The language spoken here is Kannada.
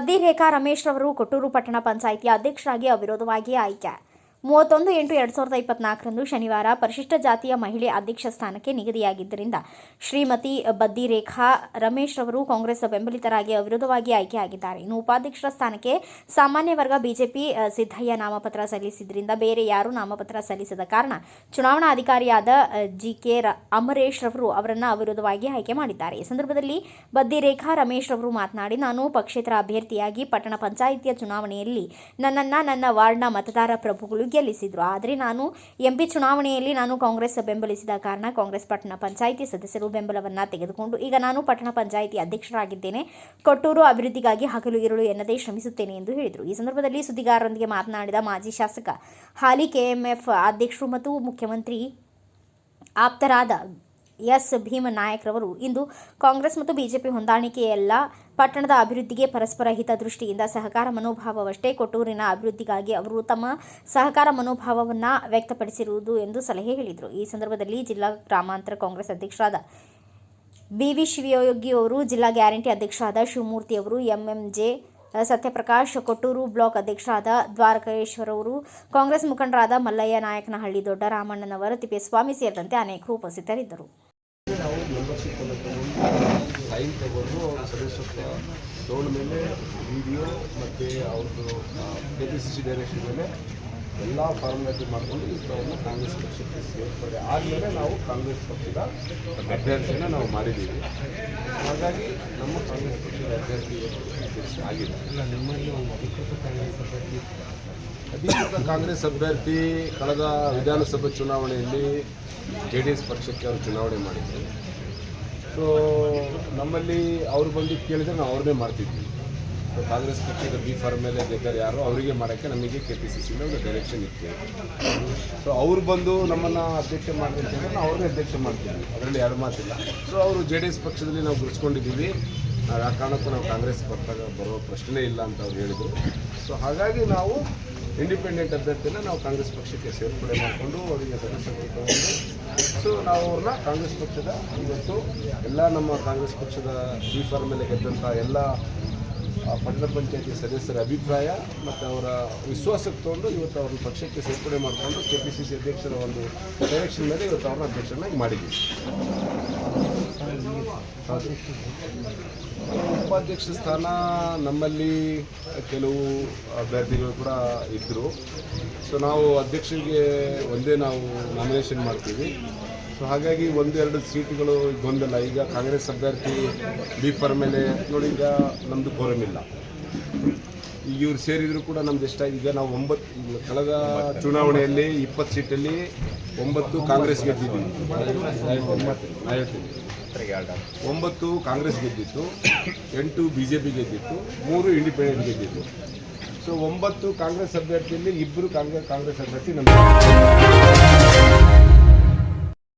ಬದ್ದಿರೇಖಾ ರಮೇಶ್ ರವರು ಕೊಟ್ಟೂರು ಪಟ್ಟಣ ಪಂಚಾಯಿತಿಯ ಅಧ್ಯಕ್ಷರಾಗಿ ಅವಿರೋಧವಾಗಿ ಆಯ್ಕೆ. ಮೂವತ್ತೊಂದು ಎಂಟು ಎರಡು ಸಾವಿರದ ಇಪ್ಪತ್ನಾಲ್ಕರಂದು ಶನಿವಾರ ಪರಿಶಿಷ್ಟ ಜಾತಿಯ ಮಹಿಳೆ ಅಧ್ಯಕ್ಷ ಸ್ಥಾನಕ್ಕೆ ನಿಗದಿಯಾಗಿದ್ದರಿಂದ ಶ್ರೀಮತಿ ಬದ್ದಿರೇಖಾ ರಮೇಶ್ ರವರು ಕಾಂಗ್ರೆಸ್ ಬೆಂಬಲಿತರಾಗಿ ಅವಿರೋಧವಾಗಿ ಆಯ್ಕೆಯಾಗಿದ್ದಾರೆ. ಇನ್ನು ಉಪಾಧ್ಯಕ್ಷರ ಸ್ಥಾನಕ್ಕೆ ಸಾಮಾನ್ಯ ವರ್ಗ ಬಿಜೆಪಿ ಸಿದ್ದಯ್ಯ ನಾಮಪತ್ರ ಸಲ್ಲಿಸಿದ್ರಿಂದ ಬೇರೆ ಯಾರೂ ನಾಮಪತ್ರ ಸಲ್ಲಿಸದ ಕಾರಣ ಚುನಾವಣಾ ಅಧಿಕಾರಿಯಾದ ಜಿ ಕೆ ಅಮರೇಶ್ ರವರು ಅವರನ್ನು ಅವಿರೋಧವಾಗಿ ಆಯ್ಕೆ ಮಾಡಿದ್ದಾರೆ. ಈ ಸಂದರ್ಭದಲ್ಲಿ ಬದ್ದಿರೇಖಾ ರಮೇಶ್ ರವರು ಮಾತನಾಡಿ, ನಾನು ಪಕ್ಷೇತರ ಅಭ್ಯರ್ಥಿಯಾಗಿ ಪಟ್ಟಣ ಪಂಚಾಯಿತಿಯ ಚುನಾವಣೆಯಲ್ಲಿ ನನ್ನನ್ನು ನನ್ನ ವಾರ್ಡ್ನ ಮತದಾರ ಪ್ರಭುಗಳು ಗೆಲ್ಲಿಸಿದ್ರು ಆದರೆ ನಾನು ಎಂಪಿ ಚುನಾವಣೆಯಲ್ಲಿ ನಾನು ಕಾಂಗ್ರೆಸ್ ಬೆಂಬಲಿಸಿದ ಕಾರಣ ಕಾಂಗ್ರೆಸ್ ಪಟ್ಟಣ ಪಂಚಾಯಿತಿ ಸದಸ್ಯರು ಬೆಂಬಲವನ್ನು ತೆಗೆದುಕೊಂಡು ಈಗ ನಾನು ಪಟ್ಟಣ ಪಂಚಾಯಿತಿ ಅಧ್ಯಕ್ಷರಾಗಿದ್ದೇನೆ. ಕೊಟ್ಟೂರು ಅಭಿವೃದ್ಧಿಗಾಗಿ ಹಗಲು ಇರುಳು ಎನ್ನದೇ ಶ್ರಮಿಸುತ್ತೇನೆ ಎಂದು ಹೇಳಿದರು. ಈ ಸಂದರ್ಭದಲ್ಲಿ ಸುದ್ದಿಗಾರರೊಂದಿಗೆ ಮಾತನಾಡಿದ ಮಾಜಿ ಶಾಸಕ ಹಾಲಿ ಕೆಎಂಎಫ್ ಅಧ್ಯಕ್ಷರು ಮತ್ತು ಮುಖ್ಯಮಂತ್ರಿ ಆಪ್ತರಾದ ಎಸ್ ಭೀಮ ರವರು ಇಂದು ಕಾಂಗ್ರೆಸ್ ಮತ್ತು ಬಿಜೆಪಿ ಹೊಂದಾಣಿಕೆಯಲ್ಲ ಪಟ್ಟಣದ ಅಭಿವೃದ್ಧಿಗೆ ಪರಸ್ಪರ ಹಿತದೃಷ್ಟಿಯಿಂದ ಸಹಕಾರ ಮನೋಭಾವವಷ್ಟೇ ಕೊಟ್ಟೂರಿನ ಅಭಿವೃದ್ಧಿಗಾಗಿ ಅವರು ತಮ್ಮ ಸಹಕಾರ ಮನೋಭಾವವನ್ನು ವ್ಯಕ್ತಪಡಿಸಿರುವುದು ಎಂದು ಸಲಹೆ ಹೇಳಿದರು. ಈ ಸಂದರ್ಭದಲ್ಲಿ ಜಿಲ್ಲಾ ಗ್ರಾಮಾಂತರ ಕಾಂಗ್ರೆಸ್ ಅಧ್ಯಕ್ಷರಾದ ಬಿ ವಿ ಶಿವಯೋಗಿ ಅವರು, ಜಿಲ್ಲಾ ಗ್ಯಾರಂಟಿ ಅಧ್ಯಕ್ಷರಾದ ಶಿವಮೂರ್ತಿ ಅವರು, ಎಂಎಂಜೆ ಸತ್ಯಪ್ರಕಾಶ್, ಕೊಟ್ಟೂರು ಬ್ಲಾಕ್ ಅಧ್ಯಕ್ಷರಾದ ದ್ವಾರಕೇಶ್ವರವರು ಕಾಂಗ್ರೆಸ್ ಮುಖಂಡರಾದ ಮಲ್ಲಯ್ಯ ನಾಯಕನಹಳ್ಳಿ ದೊಡ್ಡ ರಾಮಣ್ಣನವರ ತಿಪ್ಪೇಸ್ವಾಮಿ ಸೇರಿದಂತೆ ಅನೇಕರು ಉಪಸ್ಥಿತರಿದ್ದರು. ಮೆಂಬರ್ಶಿಪ್ ಎಲ್ಲ ತಗೊಂಡು ಅವ್ರ ಸದಸ್ಯತ್ವ ತಗೊಂಡ ಮೇಲೆ ವಿಡಿಯೋ ಮತ್ತು ಅವ್ರದ್ದು K P C C direction ಮೇಲೆ ಎಲ್ಲ ಫಾರ್ಮಾಲಿಟಿ ಮಾಡಿಕೊಂಡು ಇಷ್ಟವನ್ನು ಕಾಂಗ್ರೆಸ್ ಪಕ್ಷಕ್ಕೆ ಸೇರ್ಪಡೆ ಆದಮೇಲೆ ನಾವು ಕಾಂಗ್ರೆಸ್ ಪಕ್ಷದ ಅಭ್ಯರ್ಥಿಯನ್ನು ನಾವು ಮಾಡಿದ್ದೀವಿ. ಹಾಗಾಗಿ ನಮ್ಮ ಕಾಂಗ್ರೆಸ್ ಪಕ್ಷದ ಅಭ್ಯರ್ಥಿ ಆಗಿದೆ. ಇಲ್ಲ ನಿಮ್ಮಲ್ಲಿ ಒಂದು ಅಧಿಕೃತ ಕಾಂಗ್ರೆಸ್ ಅಭ್ಯರ್ಥಿ ಅಧಿಕೃತ ಕಾಂಗ್ರೆಸ್ ಅಭ್ಯರ್ಥಿ ಕಳೆದ ವಿಧಾನಸಭೆ ಚುನಾವಣೆಯಲ್ಲಿ ಜೆ ಡಿ ಎಸ್ ಪಕ್ಷಕ್ಕೆ ಅವರು ಚುನಾವಣೆ ಮಾಡಿದ್ರು. ಸೊ ನಮ್ಮಲ್ಲಿ ಅವ್ರು ಬಂದು ಕೇಳಿದರೆ ನಾವು ಅವ್ರನ್ನೇ ಮಾಡ್ತಿದ್ವಿ. ಸೊ ಕಾಂಗ್ರೆಸ್ ಪಕ್ಷದ ಬಿ ಫಾರ್ಮ್ ಮೇಲೆ ಬೇಕಾದ್ರೆ ಯಾರು ಅವರಿಗೆ ಮಾಡೋಕ್ಕೆ ನಮಗೆ ಕೆ ಪಿ ಸಿ ಸಿಯಿಂದ ಒಂದು ಡೈರೆಕ್ಷನ್ ಇತ್ತು. ಸೊ ಅವ್ರು ಬಂದು ನಮ್ಮನ್ನು ಅಧ್ಯಕ್ಷ ಮಾಡ್ತೀನಿ ಅಂತಂದ್ರೆ ನಾವು ಅವ್ರನ್ನೇ ಅಧ್ಯಕ್ಷ ಮಾಡ್ತೀವಿ ಅದರಲ್ಲಿ ಎರಡು ಮಾತಿಲ್ಲ. ಸೊ ಅವರು ಜೆ ಡಿ ಎಸ್ ಪಕ್ಷದಲ್ಲಿ ನಾವು ಗುರುಸ್ಕೊಂಡಿದ್ದೀವಿ ಆ ಕಾರಣಕ್ಕೂ ನಾವು ಕಾಂಗ್ರೆಸ್ ಬರ್ತಾಗ ಬರೋ ಪ್ರಶ್ನೆ ಇಲ್ಲ ಅಂತ ಅವ್ರು ಹೇಳಿದರು. ಸೊ ಹಾಗಾಗಿ ನಾವು ಇಂಡಿಪೆಂಡೆಂಟ್ ಅಭ್ಯರ್ಥಿನ ನಾವು ಕಾಂಗ್ರೆಸ್ ಪಕ್ಷಕ್ಕೆ ಸೇರ್ಪಡೆ ಮಾಡಿಕೊಂಡು ಅವರಿಗೆ ಸದಸ್ಯ ಸೊ ನಾವು ಅವ್ರನ್ನ ಕಾಂಗ್ರೆಸ್ ಪಕ್ಷದ, ಇವತ್ತು ಎಲ್ಲ ನಮ್ಮ ಕಾಂಗ್ರೆಸ್ ಪಕ್ಷದ ಬಿ ಫಾರ್ಮ್ ಮೇಲೆ ಗೆದ್ದಂಥ ಎಲ್ಲ ಪಟ್ಟಣ ಪಂಚಾಯತಿ ಸದಸ್ಯರ ಅಭಿಪ್ರಾಯ ಮತ್ತು ಅವರ ವಿಶ್ವಾಸಕ್ಕೆ ತಗೊಂಡು ಇವತ್ತು ಅವ್ರನ್ನ ಪಕ್ಷಕ್ಕೆ ಸೇರ್ಪಡೆ ಮಾಡಿಕೊಂಡು ಕೆ ಪಿ ಸಿ ಸಿ ಅಧ್ಯಕ್ಷರ ಒಂದು ಡೈರೆಕ್ಷನ್ ಮೇಲೆ ಇವತ್ತು ಅವ್ರನ್ನ ಅಧ್ಯಕ್ಷರನ್ನಾಗಿ ಮಾಡಿದ್ದೀವಿ. ಉಪಾಧ್ಯಕ್ಷ ಸ್ಥಾನ ನಮ್ಮಲ್ಲಿ ಕೆಲವು ಅಭ್ಯರ್ಥಿಗಳು ಕೂಡ ಇದ್ದರು ಸೊ ನಾವು ಅಧ್ಯಕ್ಷರಿಗೆ ಒಂದೇ ನಾವು ನಾಮಿನೇಷನ್ ಮಾಡ್ತೀವಿ. ಸೊ ಹಾಗಾಗಿ ಒಂದೆರಡು ಸೀಟ್ಗಳು ಗೊಂದಲ ಈಗ ಕಾಂಗ್ರೆಸ್ ಅಭ್ಯರ್ಥಿ ಬಿ ಫಾರ್ ಮೇಲೆ. ನೋಡಿ, ಈಗ ನಮ್ಮದು ಫೋರಮ್ ಇಲ್ಲ. ಈಗ ಇವ್ರು ಸೇರಿದ್ರು ಕೂಡ ನಮ್ದು ಎಷ್ಟಾಗಿ ಈಗ ನಾವು ಒಂಬತ್ತು, ಕಳೆದ ಚುನಾವಣೆಯಲ್ಲಿ ಇಪ್ಪತ್ತು ಸೀಟಲ್ಲಿ ಒಂಬತ್ತು ಕಾಂಗ್ರೆಸ್ ನಾ ಒಂಬತ್ತು ಕಾಂಗ್ರೆಸ್ ಗೆದ್ದಿತ್ತು, ಎಂಟು ಬಿ ಜೆ ಪಿ ಗೆದ್ದಿತ್ತು, ಮೂರು ಇಂಡಿಪೆಂಡೆಂಟ್ ಗೆದ್ದಿತ್ತು. ಸೊ ಒಂಬತ್ತು ಕಾಂಗ್ರೆಸ್ ಅಭ್ಯರ್ಥಿಯಲ್ಲಿ ಇಬ್ಬರು ಕಾಂಗ್ರೆಸ್ ಕಾಂಗ್ರೆಸ್ ಅಭ್ಯರ್ಥಿ ನಮ್ಮ